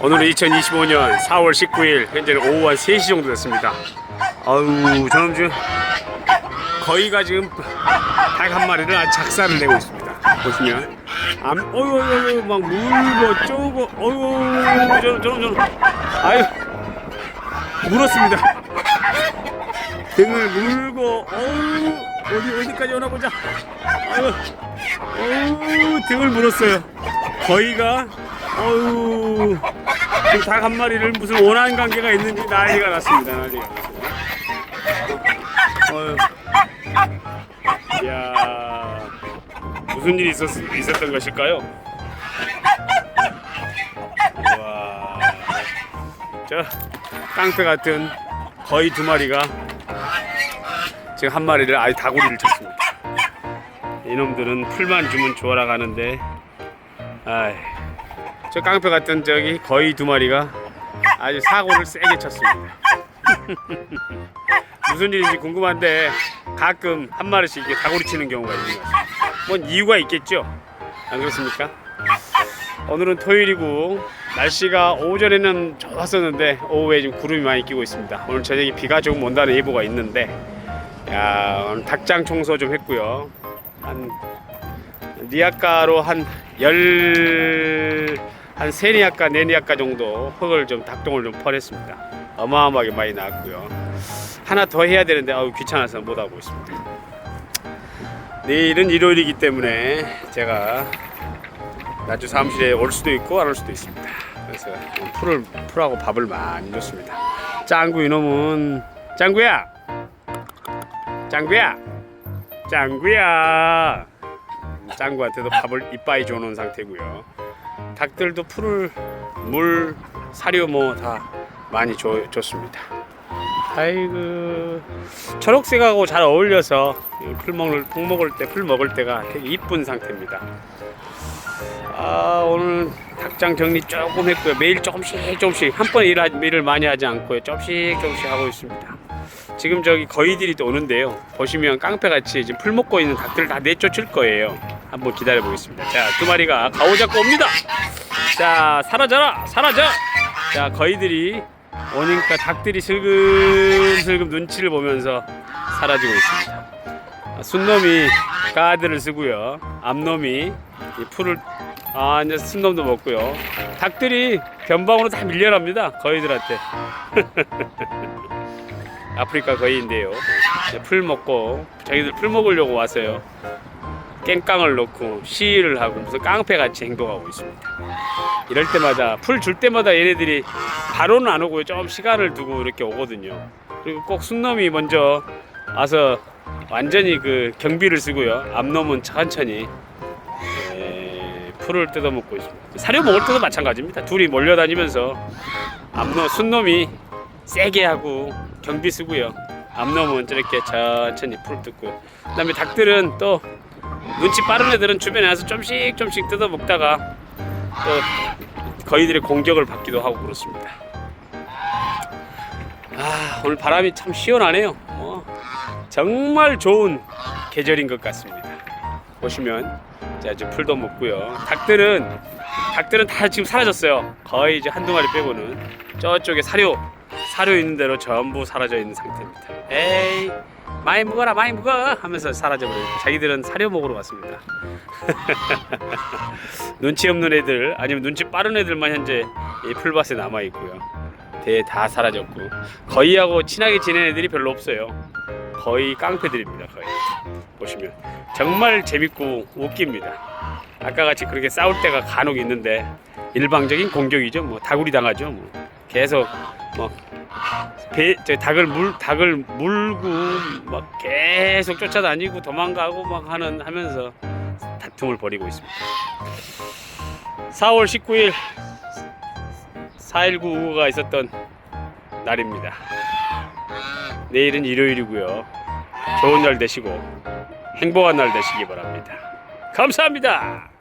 오늘은 2025년 4월 19일 현재는 오후 한 3시 정도 됐습니다. 아유 저놈 지금 거의가 지금 닭 한 마리를 작사를 내고 있습니다. 보시면. 암 어유 어유 막 물고 쪼고 어유 저놈 저놈 저놈. 아유 물었습니다. 등을 물고 어유 어디 어디까지 오나 보자. 아유 어유 등을 물었어요. 거의가 어유 지금 닭한 마리를 무슨 원한 관계가 있는지 난리가 났습니다 난리가 났습니다 어휴. 이야 무슨 일이 있었, 있었던 것일까요? 와, 저 깡패 같은 거의 두 마리가 지금 한 마리를 아예 다구리를 쳤습니다. 이놈들은 풀만 주면 좋아라 가는데, 아이, 저 깡패 같은 저기 거의 두 마리가 아주 사고를 세게 쳤습니다. 무슨 일인지 궁금한데 가끔 한 마리씩 이렇게 다구리 치는 경우가 있는 것 같아요. 뭔 이유가 있겠죠? 안 그렇습니까? 오늘은 토요일이고 날씨가 오전에는 좋았었는데 오후에 지금 구름이 많이 끼고 있습니다. 오늘 저녁에 비가 조금 온다는 예보가 있는데 야 오늘 닭장 청소 좀 했고요. 한 니아까로 한 열 한 세니아까 네니아까 정도 흙을 좀 닭똥을 좀 퍼냈습니다. 어마어마하게 많이 나왔고요. 하나 더 해야 되는데 아우 귀찮아서 못 하고 있습니다. 내일은 일요일이기 때문에 제가 낮주 사무실에 올 수도 있고 안 올 수도 있습니다. 그래서 풀을 풀하고 밥을 많이 줬습니다. 짱구 이놈은 짱구야, 짱구야, 짱구야. 짱구한테도 밥을 이빠이 줘놓은 상태고요. 닭들도 풀을 물, 사료 뭐 다 많이 줘, 줬습니다. 아이고 초록색하고 잘 어울려서 풀 먹을 풀 먹을 때 풀 먹을 때가 되게 이쁜 상태입니다. 아 오늘 닭장 정리 조금 했고요. 매일 조금씩 조금씩 한 번에 일하, 일을 많이 하지 않고요. 조금씩 조금씩 하고 있습니다. 지금 저기 거위들이 또 오는데요. 보시면 깡패같이 지금 풀 먹고 있는 닭들을 다 내쫓을 거예요. 한번 기다려 보겠습니다. 자, 두 마리가 가오 잡고 옵니다. 자, 사라져라, 사라져. 자, 거위들이 오니까 닭들이 슬금슬금 눈치를 보면서 사라지고 있습니다. 아, 순놈이 가드를 쓰고요. 앞놈이 이 풀을 아 이제 순놈도 먹고요. 닭들이 변방으로 다 밀려납니다. 거위들한테. 아프리카 거위인데요. 풀 먹고 자기들 풀 먹으려고 왔어요. 깽깡을 넣고 시위를 하고 무슨 깡패 같이 행동하고 있습니다. 이럴 때마다 풀 줄 때마다 얘네들이 바로는 안 오고요. 좀 시간을 두고 이렇게 오거든요. 그리고 꼭 순놈이 먼저 와서 완전히 그 경비를 쓰고요. 앞놈은 천천히 에, 풀을 뜯어먹고 있습니다. 사료 먹을 때도 마찬가지입니다. 둘이 몰려다니면서 앞놈 순놈이 세게 하고 경비 쓰고요. 앞놈은 저렇게 천천히 풀 뜯고 그다음에 닭들은 또 눈치 빠른 애들은 주변에 와서 좀씩 좀씩 뜯어 먹다가 또 거위들의 공격을 받기도 하고 그렇습니다. 아 오늘 바람이 참 시원하네요. 어, 정말 좋은 계절인 것 같습니다. 보시면 자 이제 풀도 먹고요. 닭들은 닭들은 다 지금 사라졌어요. 거의 이제 한두 마리 빼고는 저쪽에 사료 사료 있는 대로 전부 사라져 있는 상태입니다. 에이 많이 먹어라 많이 먹어 하면서 사라져 버리고 자기들은 사료 먹으러 갔습니다. 눈치 없는 애들 아니면 눈치 빠른 애들만 현재 이 풀밭에 남아 있고요. 대다 사라졌고 거의하고 친하게 지낸 애들이 별로 없어요. 거의 깡패들입니다. 거의 보시면 정말 재밌고 웃깁니다. 아까 같이 그렇게 싸울 때가 간혹 있는데 일방적인 공격이죠. 뭐 다구리 당하죠. 뭐 계속 뭐 배, 저 닭을 물 닭을 물고 막 계속 쫓아다니고 도망가고 막 하는 하면서 다툼을 벌이고 있습니다. 4월 19일 4.19 우호가 있었던 날입니다. 내일은 일요일이고요. 좋은 날 되시고 행복한 날 되시기 바랍니다. 감사합니다.